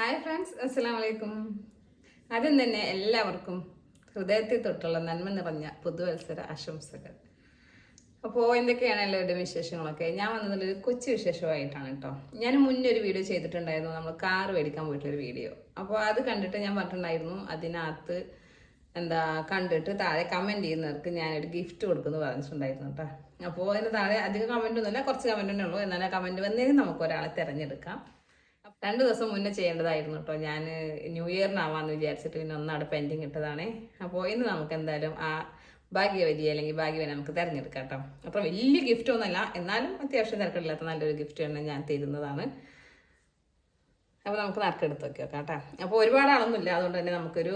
Hi friends അസ്സാം വലൈക്കും ആദ്യം തന്നെ എല്ലാവർക്കും ഹൃദയത്തിൽ തൊട്ടുള്ള നന്മ നിറഞ്ഞ പുതുവത്സര ആശംസകൾ. അപ്പോൾ എന്തൊക്കെയാണ് എല്ലാവരുടെ വിശേഷങ്ങളൊക്കെ? ഞാൻ വന്നതിലൊരു കൊച്ചു വിശേഷമായിട്ടാണ് കേട്ടോ ഞാൻ മുന്നേ ഒരു വീഡിയോ ചെയ്തിട്ടുണ്ടായിരുന്നു നമ്മൾ കാർ മേടിക്കാൻ പോയിട്ടൊരു വീഡിയോ. അപ്പോൾ അത് കണ്ടിട്ട് ഞാൻ പറഞ്ഞിട്ടുണ്ടായിരുന്നു അതിനകത്ത് എന്താ കണ്ടിട്ട് താഴെ കമന്റ് ചെയ്യുന്നവർക്ക് ഞാനൊരു ഗിഫ്റ്റ് കൊടുക്കുമെന്ന് പറഞ്ഞിട്ടുണ്ടായിരുന്നു കേട്ടോ അപ്പോൾ അതിന് താഴെ അധികം കമന്റ് ഒന്നുമില്ല കുറച്ച് കമന്റ് ഉള്ളൂ. എന്നാൽ ആ കമന്റ് വന്നേലും നമുക്ക് ഒരാളെ തിരഞ്ഞെടുക്കാം. രണ്ട് ദിവസം മുന്നേ ചെയ്യേണ്ടതായിരുന്നു കേട്ടോ. ഞാൻ ന്യൂ ഇയറിനാവാന്ന് വിചാരിച്ചിട്ട് പിന്നെ ഒന്നാട് പെൻഡിങ് ഇട്ടതാണ്. അപ്പോൾ ഇന്ന് നമുക്ക് എന്തായാലും ആ ഭാഗ്യവതി അല്ലെങ്കിൽ ഭാഗ്യവനെ നമുക്ക് തിരഞ്ഞെടുക്കാം കേട്ടോ. അപ്പോൾ വലിയ ഗിഫ്റ്റ് ഒന്നുമല്ല. എന്നാലും അത്യാവശ്യം തിരക്കില്ലാത്ത നല്ലൊരു ഗിഫ്റ്റ് തന്നെ ഞാൻ തരുന്നതാണ്. അപ്പോൾ നമുക്ക് നറുക്കെടുത്ത് വെക്കാം കേട്ടോ. അപ്പോൾ ഒരുപാട് ആളൊന്നുമില്ല. അതുകൊണ്ട് തന്നെ നമുക്കൊരു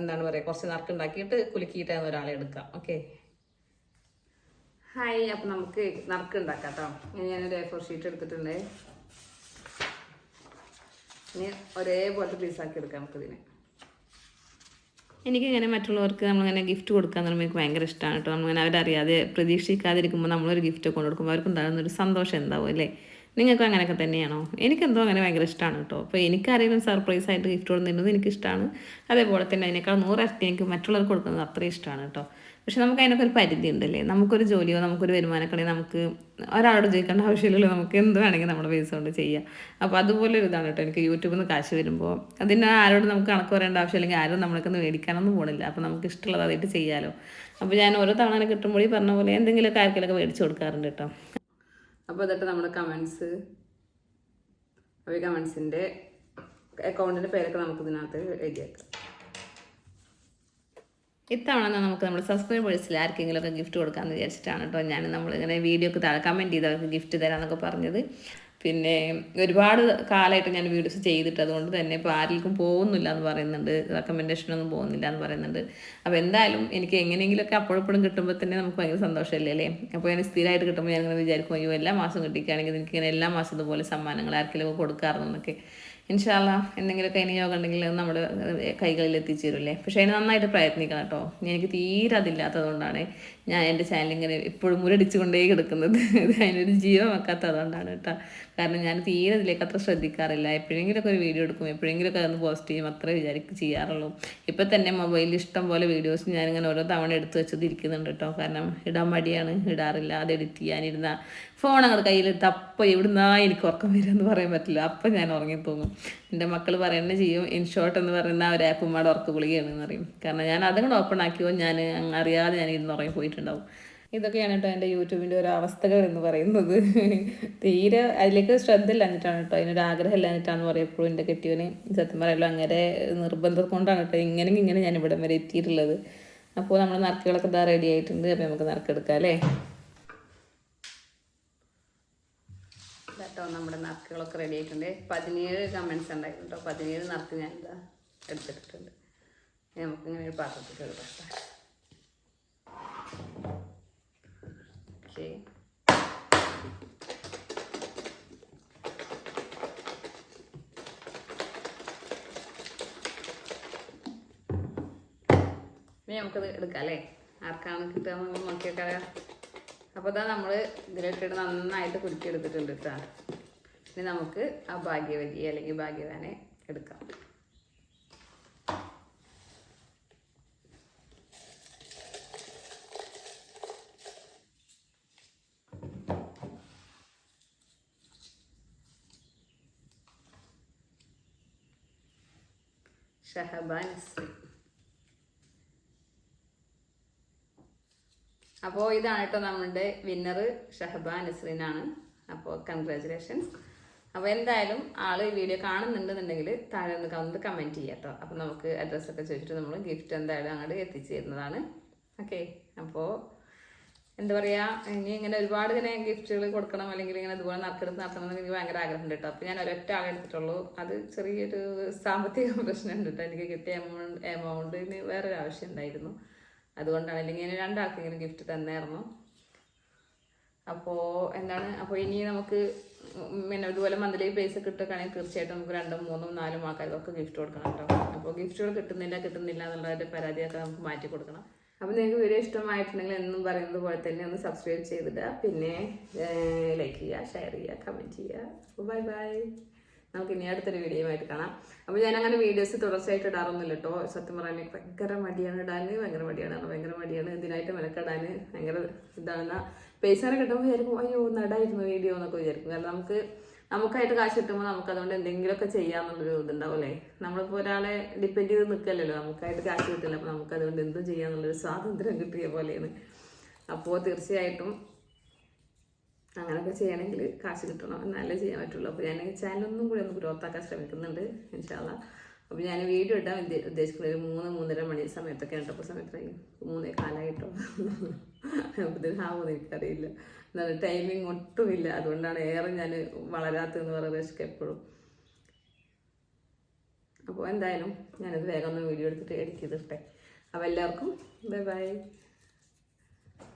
എന്താണ് പറയുക കുറച്ച് നറുക്കുണ്ടാക്കിയിട്ട് കുലുക്കിയിട്ട് ഒരാളെ എടുക്കാം. ഓക്കെ ഹായ് അപ്പോൾ നമുക്ക് നറുക്കുണ്ടാക്കാം കേട്ടോ. ഞാനൊരു ഫോർ ഷീറ്റ് എടുത്തിട്ടുണ്ട്. ഇനി ഒരേപോലത്തെ പീസാക്കി എടുക്കാം നമുക്കിതിനെ. എനിക്കിങ്ങനെ മറ്റുള്ളവർക്ക് നമ്മളിങ്ങനെ ഗിഫ്റ്റ് കൊടുക്കാന്ന് പറയുമ്പോൾ എനിക്ക് ഭയങ്കര ഇഷ്ടമാണ് കേട്ടോ. നമ്മളിങ്ങനെ അവരറിയാതെ പ്രതീക്ഷിക്കാതിരിക്കുമ്പോൾ നമ്മളൊരു ഗിഫ്റ്റ് കൊണ്ട് കൊടുക്കുമ്പോൾ അവർക്ക് ഉണ്ടാകുന്നൊരു സന്തോഷം എന്താവും അല്ലേ? നിങ്ങൾക്കും അങ്ങനെയൊക്കെ തന്നെയാണോ? എനിക്കെന്തോ അങ്ങനെ ഭയങ്കര ഇഷ്ടമാണ് കേട്ടോ. അപ്പോൾ എനിക്കാരെങ്കിലും സർപ്രൈസ് ആയിട്ട് ഗിഫ്റ്റ് കൊടുക്കുന്നത് എനിക്കിഷ്ടമാണ് അതേപോലെ തന്നെ അതിനേക്കാൾ നൂറരട്ടി എനിക്ക് മറ്റുള്ളവർക്ക് കൊടുക്കുന്നത് അത്രയും ഇഷ്ടമാണ് കേട്ടോ. പക്ഷെ നമുക്ക് അതിനൊക്കെ ഒരു പരിധി ഉണ്ടല്ലേ നമുക്കൊരു ജോലിയോ നമുക്കൊരു വരുമാനക്കടയോ നമുക്ക് ഒരാളോട് ചോദിക്കേണ്ട ആവശ്യമില്ലല്ലോ. നമുക്ക് എന്ത് വേണമെങ്കിൽ നമ്മുടെ പൈസ കൊണ്ട് ചെയ്യാം. അപ്പോൾ അതുപോലെ ഒരു ഇതാണ് കേട്ടോ. എനിക്ക് യൂട്യൂബിൽ നിന്ന് കാശ് വരുമ്പോൾ അതിന് ആരോട് നമുക്ക് കണക്ക് പറയേണ്ട ആവശ്യമില്ലെങ്കിൽ ആരും നമ്മൾക്കൊന്ന് മേടിക്കാനൊന്നും പോണില്ല. അപ്പോൾ നമുക്ക് ഇഷ്ടമുള്ളത് അതായിട്ട് ചെയ്യാമല്ലോ അപ്പോൾ ഞാൻ ഓരോ തവണ കിട്ടുമ്പോഴേ പറഞ്ഞ പോലെ എന്തെങ്കിലുമൊക്കെ ആർക്കെങ്കിലൊക്കെ മേടിച്ച് കൊടുക്കാറുണ്ട് കേട്ടോ. അപ്പോൾ അതൊക്കെ നമ്മുടെ കമൻസ് അപ്പോൾ കമൻസിന്റെ അക്കൗണ്ടിന്റെ പേരൊക്കെ നമുക്ക് ഇതിനകത്ത് എഴുതിയേക്കാം ഇത്തവണ നമുക്ക് നമ്മുടെ സബ്സ്ക്രൈബേഴ്സിൽ ബോയ്സിൽ ആർക്കെങ്കിലും ഒക്കെ ഗിഫ്റ്റ് കൊടുക്കാമെന്ന് വിചാരിച്ചിട്ടാണ് കേട്ടോ ഞാൻ നമ്മളിങ്ങനെ വീഡിയോക്ക് താഴെ കമന്റ് ചെയ്ത് അവർക്ക് ഗിഫ്റ്റ് തരാമെന്നൊക്കെ പറഞ്ഞത്. പിന്നെ ഒരുപാട് കാലമായിട്ട് ഞാൻ വീഡിയോസ് ചെയ്തിട്ട് അതുകൊണ്ട് തന്നെ ഇപ്പോൾ ആർക്കും പോകുന്നില്ല എന്ന് പറയുന്നുണ്ട്. റെക്കമെൻഡേഷനൊന്നും പോകുന്നില്ല എന്ന് പറയുന്നുണ്ട്. അപ്പോൾ എന്തായാലും എനിക്ക് എങ്ങനെയെങ്കിലുമൊക്കെ അപ്പോഴെപ്പോഴും കിട്ടുമ്പോൾ തന്നെ നമുക്ക് ഭയങ്കര സന്തോഷമല്ലേ അല്ലേ? അപ്പോൾ ഞാൻ സ്ഥിരമായിട്ട് കിട്ടുമ്പോൾ ഞാൻ ഇങ്ങനെ വിചാരിക്കും അയ്യോ എല്ലാ മാസം കിട്ടിക്കുകയാണെങ്കിൽ എനിക്ക് ഇങ്ങനെ എല്ലാ മാസം ഇതുപോലെ സമ്മാനങ്ങൾ ആർക്കെങ്കിലും ഒക്കെ കൊടുക്കാറുണ്ടെന്നൊക്കെ. ഇൻഷാല്ല എന്തെങ്കിലുമൊക്കെ ഇനി യോഗ ഉണ്ടെങ്കിൽ നമ്മുടെ കൈകളിൽ എത്തിച്ചേരില്ലേ? പക്ഷേ അതിന് നന്നായിട്ട് പ്രയത്നിക്കണം കേട്ടോ. എനിക്ക് തീരെ അതില്ലാത്തതുകൊണ്ടാണ് ഞാൻ എന്റെ ചാനൽ ഇങ്ങനെ എപ്പോഴും മുരടിച്ചുകൊണ്ടേ കിടക്കുന്നത്. അതിനൊരു ജീവൻ വെക്കാത്തത് അതുകൊണ്ടാണ് കേട്ടോ. കാരണം ഞാൻ തീരെ ഇതിലേക്ക് അത്ര ശ്രദ്ധിക്കാറില്ല. എപ്പോഴെങ്കിലുമൊക്കെ ഒരു വീഡിയോ എടുക്കും എപ്പോഴെങ്കിലുമൊക്കെ അതൊന്ന് പോസ്റ്റ് ചെയ്യും അത്രേ വിചാരിക്കും ചെയ്യാറുള്ളൂ. ഇപ്പം തന്നെ മൊബൈലിൽ ഇഷ്ടം പോലെ വീഡിയോസ് ഞാനിങ്ങനെ ഓരോ തവണ എടുത്ത് വെച്ചത് ഇരിക്കുന്നുണ്ട് കേട്ടോ. കാരണം ഇടാൻ മടിയാണ് ഇടാറില്ല അത് എഡിറ്റ് ചെയ്യാനിരുന്ന ഫോൺ അങ്ങോട്ട് കയ്യിലെടുത്ത് അപ്പം എവിടുന്നാ എനിക്ക് ഉറക്കം വരുമെന്ന് പറയാൻ പറ്റില്ല. അപ്പം ഞാൻ ഉറങ്ങി തൂങ്ങും എന്റെ മക്കൾ പറയുന്നത് ചെയ്യും. ഇൻഷോട്ട് എന്ന് പറയുന്ന ഒരു ആപ്പ് ഉമ്മയുടെ ഉറക്ക ഗുളികയാണെന്ന് പറയും. കാരണം ഞാൻ അതും കൂടെ ഓപ്പൺ ആക്കിയോ ഞാൻ അറിയാതെ ഞാൻ ഇരുന്ന് ഉറങ്ങി പോയിട്ടുണ്ടാവും. ഇതൊക്കെയാണ് കേട്ടോ എന്റെ യൂട്യൂബിന്റെ ഒരു അവസ്ഥകൾ എന്ന് പറയുന്നത്. തീരെ അതിലേക്ക് ശ്രദ്ധ ഇല്ലാഞ്ഞിട്ടാണ് കേട്ടോ അതിനൊരു ആഗ്രഹം ഇല്ലാഞ്ഞിട്ടാണെന്ന് പറയും എപ്പോഴും എന്റെ കെട്ടിയവന് സത്യം പറയാലോ അങ്ങനെ നിർബന്ധം കൊണ്ടാണ് കേട്ടോ ഇങ്ങനെ ഇങ്ങനെ ഞാൻ ഇവിടം വരെ എത്തിയിട്ടുള്ളത്. അപ്പോൾ നമ്മൾ നറുക്കുകളൊക്കെ ഇതാ റെഡി ആയിട്ടുണ്ട്. അപ്പോൾ നമുക്ക് നറുക്കെടുക്കാം അല്ലേ? കേട്ടോ നമ്മുടെ നറുക്കുകളൊക്കെ റെഡി ആയിട്ടുണ്ട്. പതിനേഴ് കമൻസ് ഉണ്ടായിരുന്നു കേട്ടോ പതിനേഴ് നറുക്ക് ഞാൻ എന്താ എടുത്തിട്ടുണ്ട്. നമുക്കിങ്ങനെ ഒരു പാത്രത്തിൽ എടുക്കാം നമുക്കത് എടുക്കാം അല്ലേ? ആർക്കാണ് കിട്ടുക? നോക്കിയേക്കാം. അപ്പോൾ ഇതാ നമ്മൾ ഇതിലിട്ടിട്ട് നന്നായിട്ട് കുരുക്കി എടുത്തിട്ടുണ്ട് കേട്ടോ ഇനി നമുക്ക് ആ ഭാഗ്യവതി അല്ലെങ്കിൽ ഭാഗ്യവാനെ എടുക്കാം. ഷഹബാൻ അപ്പോൾ ഇതാണ് കേട്ടോ നമ്മുടെ വിന്നർ ഷഹബാൻ നസ്രീനാണ്. അപ്പോൾ കൺഗ്രാചുലേഷൻസ് അപ്പോൾ എന്തായാലും ആൾ ഈ വീഡിയോ കാണുന്നുണ്ടെന്നുണ്ടെങ്കിൽ താഴെ ഒന്ന് വന്ന് കമന്റ് ചെയ്യാം കേട്ടോ അപ്പോൾ നമുക്ക് അഡ്രസ്സൊക്കെ ചോദിച്ചിട്ട് നമ്മൾ ഗിഫ്റ്റ് എന്തായാലും അങ്ങോട്ട് എത്തിച്ചു തരുന്നതാണ് ഓക്കെ അപ്പോൾ എന്താ പറയുക ഇനി ഇങ്ങനെ ഒരുപാട് ഇങ്ങനെ ഗിഫ്റ്റുകൾ കൊടുക്കണം അല്ലെങ്കിൽ ഇങ്ങനെ ഇതുപോലെ നറുക്കെടുത്ത് നടത്തണം എന്ന് എനിക്ക് ഭയങ്കര ആഗ്രഹമുണ്ട് കേട്ടോ അപ്പോൾ ഞാൻ ഒരൊറ്റ ആളെ എടുത്തിട്ടുള്ളൂ. അത് ചെറിയൊരു സാമ്പത്തിക പ്രശ്നമുണ്ട് കേട്ടോ എനിക്ക് കിട്ടിയ എമൗണ്ട് എമൗണ്ടിന് വേറൊരു ആവശ്യം ഉണ്ടായിരുന്നു. അതുകൊണ്ടാണ്. അല്ലെങ്കിൽ ഞാൻ രണ്ടാൾക്കെങ്കിലും ഗിഫ്റ്റ് തന്നായിരുന്നു. അപ്പോൾ എന്താണ്? അപ്പോൾ ഇനി നമുക്ക് പിന്നെ ഇതുപോലെ മന്ത്ലി പൈസ കിട്ടുകയാണെങ്കിൽ തീർച്ചയായിട്ടും നമുക്ക് രണ്ടും മൂന്നും നാലും ആൾക്കാർക്കൊക്കെ ഗിഫ്റ്റ് കൊടുക്കണം കേട്ടോ. അപ്പോൾ ഗിഫ്റ്റുകൾ കിട്ടുന്നില്ല കിട്ടുന്നില്ല എന്നുള്ളതിന്റെ പരാതിയൊക്കെ നമുക്ക് മാറ്റി കൊടുക്കണം. അപ്പോൾ നിങ്ങൾക്ക് വീഡിയോ ഇഷ്ടമായിട്ടുണ്ടെങ്കിൽ എന്നും പറയുന്നത് പോലെ തന്നെ ഒന്ന് സബ്സ്ക്രൈബ് ചെയ്തിടുക. പിന്നെ ലൈക്ക് ചെയ്യുക ഷെയർ ചെയ്യുക കമന്റ് ചെയ്യുക. ബൈ ബൈ നമുക്ക് ഇനി അടുത്തൊരു വീഡിയോ ആയിട്ട് കാണാം. അപ്പോൾ ഞാൻ അങ്ങനെ വീഡിയോസ് തുടർച്ചയായിട്ട് ഇടാറൊന്നുമില്ല കേട്ടോ സത്യം പറയാൻ ഭയങ്കര മടിയാണ് ഇടാൻ ഭയങ്കര മടിയാണ് ഭയങ്കര മടിയാണ്. ഇതിനായിട്ട് മെനക്കെടാൻ ഭയങ്കര ഇതാണ്. പൈസ കിട്ടുമ്പോൾ വിചാരിക്കും അയ്യോ നടായിരുന്നു വീഡിയോ എന്നൊക്കെ വിചാരിക്കും. കാരണം നമുക്ക് നമുക്കായിട്ട് കാശ് കിട്ടുമ്പോൾ നമുക്ക് അതുകൊണ്ട് എന്തെങ്കിലുമൊക്കെ ചെയ്യാമെന്നുള്ളൊരു ഇതുണ്ടാവും അല്ലേ? നമ്മളിപ്പോൾ ഒരാളെ ഡിപ്പെൻഡ് ചെയ്ത് നിൽക്കല്ലല്ലോ. നമുക്കായിട്ട് കാശ് കിട്ടില്ല അപ്പോൾ നമുക്ക് അതുകൊണ്ട് എന്തും ചെയ്യാന്നുള്ളൊരു സ്വാതന്ത്ര്യം കിട്ടിയ പോലെയാണ്. അപ്പോൾ തീർച്ചയായിട്ടും അങ്ങനെയൊക്കെ ചെയ്യണമെങ്കിൽ കാശ് കിട്ടണം. എന്നാലേ ചെയ്യാൻ പറ്റുള്ളൂ. അപ്പോൾ ഞാൻ ചാനലൊന്നും കൂടി ഒന്ന് ഗ്രോത്ത് ആക്കാൻ ശ്രമിക്കുന്നുണ്ട് ഇൻഷാല്ല അപ്പോൾ ഞാൻ വീഡിയോ ഇടാൻ ഉദ്ദേ- ഉദ്ദേശിക്കുന്നത് ഒരു മൂന്ന് മൂന്നര മണി സമയത്തൊക്കെ കേട്ടപ്പോൾ സമയത്തായി മൂന്നേ കാലമായിട്ടോ അപ്പോൾ ആവുമെന്ന് എനിക്കറിയില്ല. എന്നാൽ ടൈമിങ് ഒട്ടുമില്ല. അതുകൊണ്ടാണ് ഏറെ ഞാൻ വളരാത്തതെന്ന് പറയുന്നത് രക്ഷക്ക് എപ്പോഴും. അപ്പോൾ എന്തായാലും ഞാനത് വേഗം ഒന്ന് വീഡിയോ എടുത്തിട്ട് എഡിറ്റ് ചെയ്തിട്ടെ. അപ്പോൾ എല്ലാവർക്കും ബൈ ബൈ